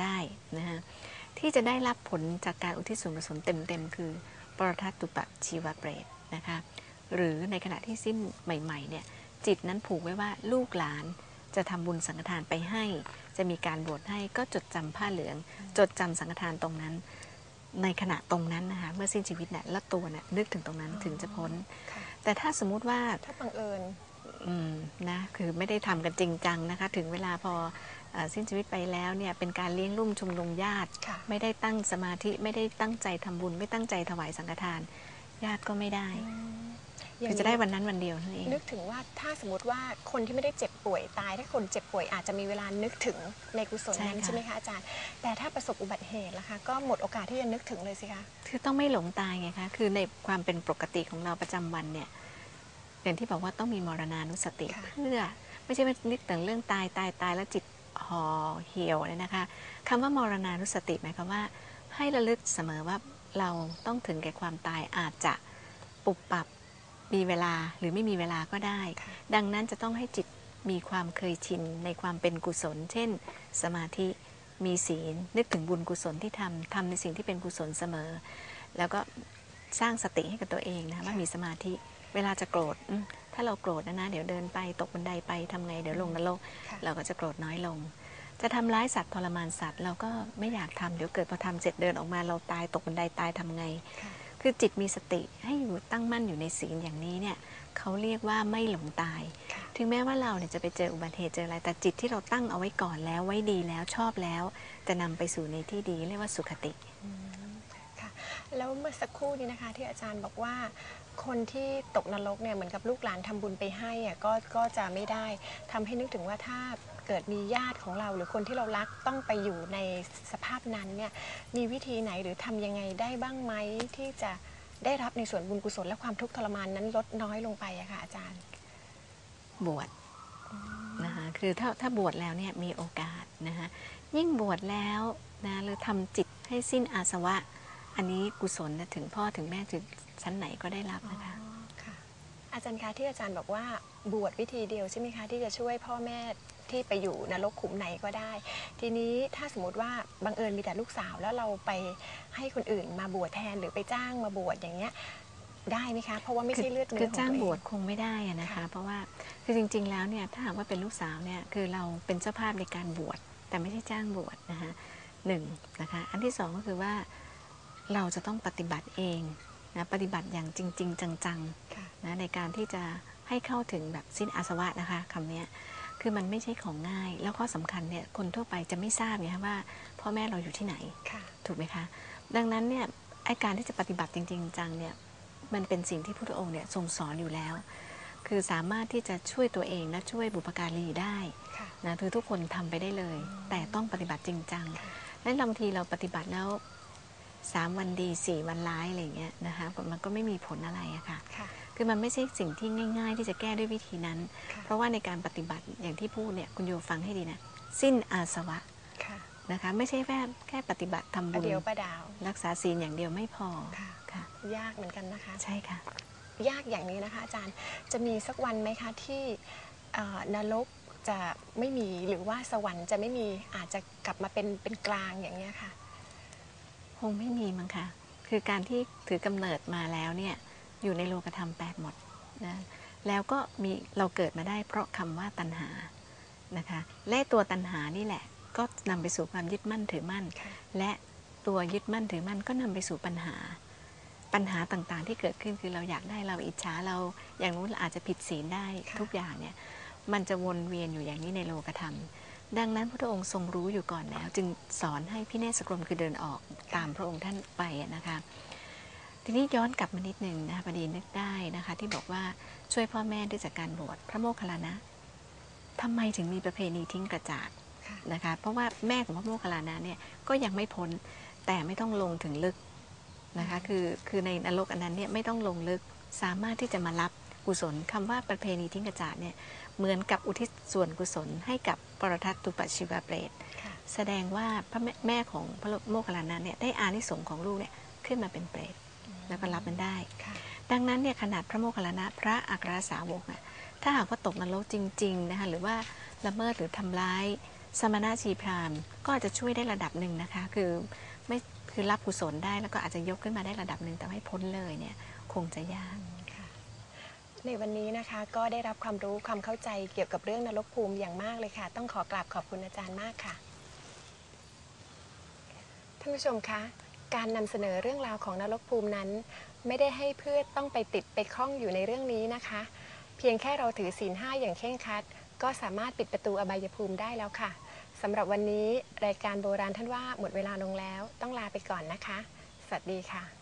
ได้นะฮะที่จะได้รับผลจากการอุทิศส่วนกุศลเต็มๆ คือ ปรทัตตุปะชีวเปรตนะคะหรือในขณะที่สิ้นใหม่ๆเนี่ยจิตนั้นผูกไว้ว่าลูกหลานจะทำบุญสังฆทานไปให้ จะมีการบวชให้ก็จดจำผ้าเหลือง จดจำสังฆทานตรงนั้น ในขณะตรงนั้นนะคะเมื่อสิ้นชีวิตเนี่ยแล้วตัวเนี่ยนึกถึงตรงนั้นถึงจะพ้นค่ะแต่ถ้าสมมุติว่าถ้าบังเอิญอืมนะคือไม่ได้ทำกันจริงจังนะคะ ถึงเวลาพอเออ สิ้นชีวิตไปแล้วเนี่ยเป็นการเลี้ยงรุ่มชุมนุมญาติค่ะไม่ได้ตั้งสมาธิไม่ได้ตั้งใจทำบุญ ไม่ตั้งใจถวายสังฆทาน ญาติก็ไม่ได้ย่างคือจะได้วันนั้นวันเดียวนั่นเองนึกถึงว่าถ้าสมมติว่าคนที่ไม่ได้เจ็บป่วยตาย ถ้าคนเจ็บป่วยอาจจะมีเวลานึกถึงในกุศลนั้นใช่ค่ะใช่ไหมคะอาจารย์ แต่ถ้าประสบอุบัติเหตุล่ะคะก็หมดโอกาสที่จะนึกถึงเลยสิคะคือต้องไม่หลงตายไงคะคือในความเป็นปกติของเราประจำวันเนี่ยอย่างที่บอกว่าต้องมีมรณานุสติค่ะเพื่อไม่ใช่ว่านึกถึงเรื่องตายตายตายแล้วจิต ห่อเหี่ยวเลยนะคะคำว่ามรณานุสติหมายความว่า ให้ระลึกเสมอว่าเราต้องถึงแก่ความตายอาจจะปุบปับมีเวลาหรือไม่มีเวลาก็ได้ค่ะดังนั้นจะต้องให้จิตมีความเคยชินในความเป็นกุศล เช่น สมาธิมีศีล นึกถึงบุญกุศลที่ทำทำในสิ่งที่เป็นกุศลเสมอ แล้วก็สร้างสติให้กับตัวเองนะว่ามีสมาธิเวลาจะโกรธอืมถ้าเราโกรธนะนะเดี๋ยวเดินไปตกบันไดไปทำไงเดี๋ยวลงนรกค่ะเราก็จะโกรธน้อยลง จะทำร้ายสัตว์ทรมานสัตว์ เราก็ไม่อยากทำเดี๋ยวเกิดพอทำเสร็จเดินออกมาเราตายตกบันไดตายทำไงค่ะคือจิตมีสติให้อยู่ตั้งมั่นอยู่ในศีลอย่างนี้เนี่ยเขาเรียกว่าไม่หลงตายค่ะถึงแม้ว่าเราเนี่ยจะไปเจออุบัติเหตุเจออะไร แต่จิตที่เราตั้งเอาไว้ก่อนแล้วไว้ดีแล้วชอบแล้ว จะนำไปสู่ในที่ดีเรียกว่าสุขติอืมค่ะแล้วเมื่อสักครู่นี้นะคะ ที่อาจารย์บอกว่าคนที่ตกนรกเนี่ยเหมือนกับลูกหลานทำบุญไปให้อะก็ก็จะไม่ได้ทำให้นึกถึงว่าถ้า เกิดมีญาติของเราหรือคนที่เรารักต้องไปอยู่ในสภาพนั้นเนี่ยมีวิธีไหนหรือทำยังไงได้บ้างไหมที่จะได้รับในส่วนบุญกุศลและความทุกข์ทรมานนั้นลดน้อยลงไปอะค่ะอาจารย์ บวชนะคะคือถ้าถ้าบวชแล้วเนี่ยมีโอกาสนะคะยิ่งบวชแล้วนะหรือทำจิตให้สิ้นอาสวะ อันนี้กุศลนะถึงพ่อถึงแม่ถึงชั้นไหนก็ได้รับนะคะค่ะอาจารย์คะที่อาจารย์บอกว่าบวชวิธีเดียวใช่ไหมคะที่จะช่วยพ่อแม่ ที่ไปอยู่นรกขุมไหนก็ได้ ทีนี้ถ้าสมมติว่าบังเอิญมีแต่ลูกสาวแล้วเราไปให้คนอื่นมาบวชแทนหรือไปจ้างมาบวชอย่างเงี้ยได้ไหมคะ เพราะว่าไม่ใช่เลือดเนื้คือของจ้างตัวเองบวชคงไม่ได้นะคะคะ เพราะว่าคือจริง ๆ แล้วเนี่ยถ้าหากว่าเป็นลูกสาวเนี่ยคือเราเป็นเจ้าภาพในการบวชแต่ไม่ใช่จ้างบวชนะคะหนึ่งนะคะอันที่สองก็คือว่าเราจะต้องปฏิบัติเองนะปฏิบัติอย่างจริง ๆ จังๆนะในการที่จะให้เข้าถึงแบบสิ้นอาสวะนะคะคำนี้ คือมันไม่ใช่ของง่าย แล้วข้อสำคัญเนี่ยคนทั่วไปจะไม่ทราบไงคะว่าพ่อแม่เราอยู่ที่ไหนค่ะถูกไหมคะ ดังนั้นเนี่ยไอการที่จะปฏิบัติจริง ๆ จังเนี่ยมันเป็นสิ่งที่พระองค์เนี่ยทรงสอนอยู่แล้ว คือสามารถที่จะช่วยตัวเองและช่วยบุปการีได้ค่ะนะคือทุกคนทำไปได้เลย แต่ต้องปฏิบัติจริงจังค่ะและบางทีเราปฏิบัติแล้วสามวันดีสี่วันร้ายอะไรอย่างเงี้ยนะคะมันก็ไม่มีผลอะไรอะค่ะ ค่ะคือมันไม่ใช่สิ่งที่ง่าย ๆ ที่จะแก้ด้วยวิธีนั้นค่ะเพราะว่าในการปฏิบัติอย่างที่พูดเนี่ยคุณโยฟังให้ดีนะ สิ้นอาสวะค่ะนะคะไม่ใช่แค่แค่ปฏิบัติทำประบุญเดี๋ยวประดาว รักษาศีลอย่างเดียวไม่พอค่ะค่ะยากเหมือนกันนะคะ ใช่ค่ะ ยากอย่างนี้นะคะ อาจารย์จะมีสักวันไหมคะที่เอ่อนรกจะไม่มีหรือว่าสวรรค์จะไม่มีอาจจะกลับมาเป็นเป็นกลางอย่างเงี้ยค่ะ คงไม่มีมั้งคะคือการที่ถือกำเนิดมาแล้วเนี่ย อยู่ในโลกธรรมแปดหมดนะแล้วก็มีเราเกิดมาได้เพราะคำว่าตัณหานะคะและตัวตัณหานี่แหละ ก็นำไปสู่ความยึดมั่นถือมั่นค่ะและตัวยึดมั่นถือมั่นก็นำไปสู่ปัญหา ปัญหาต่างๆ ที่เกิดขึ้นคือเราอยากได้เราอิจฉาเราอย่างนู้นเราอาจจะผิดศีลได้ค่ะทุกอย่างเนี่ยมันจะวนเวียนอยู่อย่างนี้ในโลกธรรม ดังนั้นพระองค์ทรงรู้อยู่ก่อนแล้ว จึงสอนให้พี่เนศกรมคือเดินออกตามพระองค์ท่านไปอะนะคะ ทีนี้ย้อนกลับมานิดหนึ่งนะคะพอดีนึกได้นะคะ ที่บอกว่าช่วยพ่อแม่ด้วยจากการบวชพระโมคคัลลานะทำไมถึงมีประเพณีทิ้งกระจาดค่ะนะคะ เพราะว่าแม่ของพระโมคคัลลานะเนี่ยก็ยังไม่พ้นแต่ไม่ต้องลงถึงลึกนะคะคือคือในนรกอันนั้นเนี่ยไม่ต้องลงลึกสามารถที่จะมารับกุศลคำว่าประเพณีทิ้งกระจาดเนี่ยเหมือนกับอุทิศส่วนกุศลให้กับปรทัตตุปชิวาเปรตค่ะแสดงว่าพระแม่แม่ของพระโมคคัลลานะเนี่ยได้อานิสงส์ของลูกเนี่ยขึ้นมาเป็นเปรต แล้วก็รับมันได้ค่ะดังนั้นเนี่ยขนาดพระโมคคัลลานะพระอัครสาวกอะถ้าหากว่าตกนรกจริงๆนะคะหรือว่าละเมิดหรือทำร้ายสมณะชีพราหมณ์ก็อาจจะช่วยได้ระดับหนึ่งนะคะ คือไม่คือรับกุศลได้แล้วก็อาจจะยกขึ้นมาได้ระดับหนึ่งแต่ให้พ้นเลยเนี่ยคงจะยากในวันนี้นะคะก็ได้รับความรู้ความเข้าใจเกี่ยวกับเรื่องนรกภูมิอย่างมากเลยค่ะ ต้องขอกราบขอบคุณอาจารย์มากค่ะท่านผู้ชมคะ การนำเสนอเรื่องราวของนรกภูมินั้น ไม่ได้ให้เพื่อต้องไปติดไปคล้องอยู่ในเรื่องนี้นะคะ เพียงแค่เราถือศีลห้าอย่างเคร่งครัด ก็สามารถปิดประตูอบายภูมิได้แล้วค่ะสำหรับวันนี้รายการโบราณท่านว่าหมดเวลาลงแล้ว ต้องลาไปก่อนนะคะ สวัสดีค่ะ